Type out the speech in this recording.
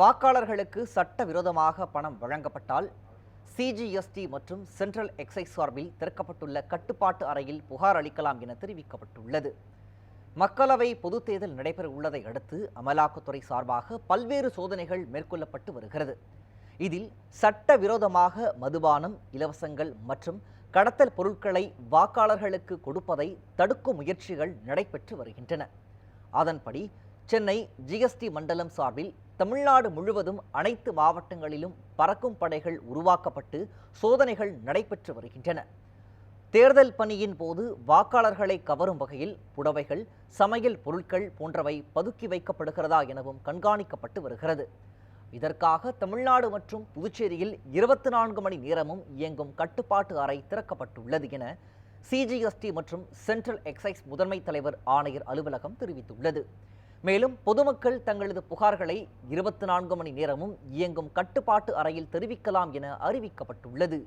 வாக்காளர்களுக்கு சட்டவிரோதமாக பணம் வழங்கப்பட்டால் சிஜிஎஸ்டி மற்றும் சென்ட்ரல் எக்ஸைஸ் சார்பில் திறக்கப்பட்டுள்ள கட்டுப்பாட்டு அறையில் புகார் அளிக்கலாம் என தெரிவிக்கப்பட்டுள்ளது. மக்களவை பொதுத் தேர்தல் நடைபெற உள்ளதை அடுத்து அமலாக்கத்துறை சார்பாக பல்வேறு சோதனைகள் மேற்கொள்ளப்பட்டு வருகிறது. இதில் சட்டவிரோதமாக மதுபானம் இலவசங்கள் மற்றும் கடத்தல் பொருட்களை வாக்காளர்களுக்கு கொடுப்பதை தடுக்கும் முயற்சிகள் நடைபெற்று வருகின்றன. அதன்படி சென்னை ஜிஎஸ்டி மண்டலம் சார்பில் தமிழ்நாடு முழுவதும் அனைத்து மாவட்டங்களிலும் பறக்கும் படைகள் உருவாக்கப்பட்டு சோதனைகள் நடைபெற்று வருகின்றன. தேர்தல் பணியின் போது வாக்காளர்களை கவரும் வகையில் புடவைகள் சமையல் பொருட்கள் போன்றவை பதுக்கி வைக்கப்படுகிறதா எனவும் கண்காணிக்கப்பட்டு வருகிறது. இதற்காக தமிழ்நாடு மற்றும் புதுச்சேரியில் இருபத்தி நான்கு மணி நேரமும் இயங்கும் கட்டுப்பாட்டு அறை திறக்கப்பட்டுள்ளது என சிஜிஎஸ்டி மற்றும் சென்ட்ரல் எக்ஸைஸ் முதன்மை தலைவர் ஆணையர் அலுவலகம் தெரிவித்துள்ளது. மேலும் பொதுமக்கள் தங்களது புகார்களை இருபத்தி நான்கு மணி நேரமும் இயங்கும் கட்டுப்பாட்டு அறையில் தெரிவிக்கலாம் என அறிவிக்கப்பட்டுள்ளது.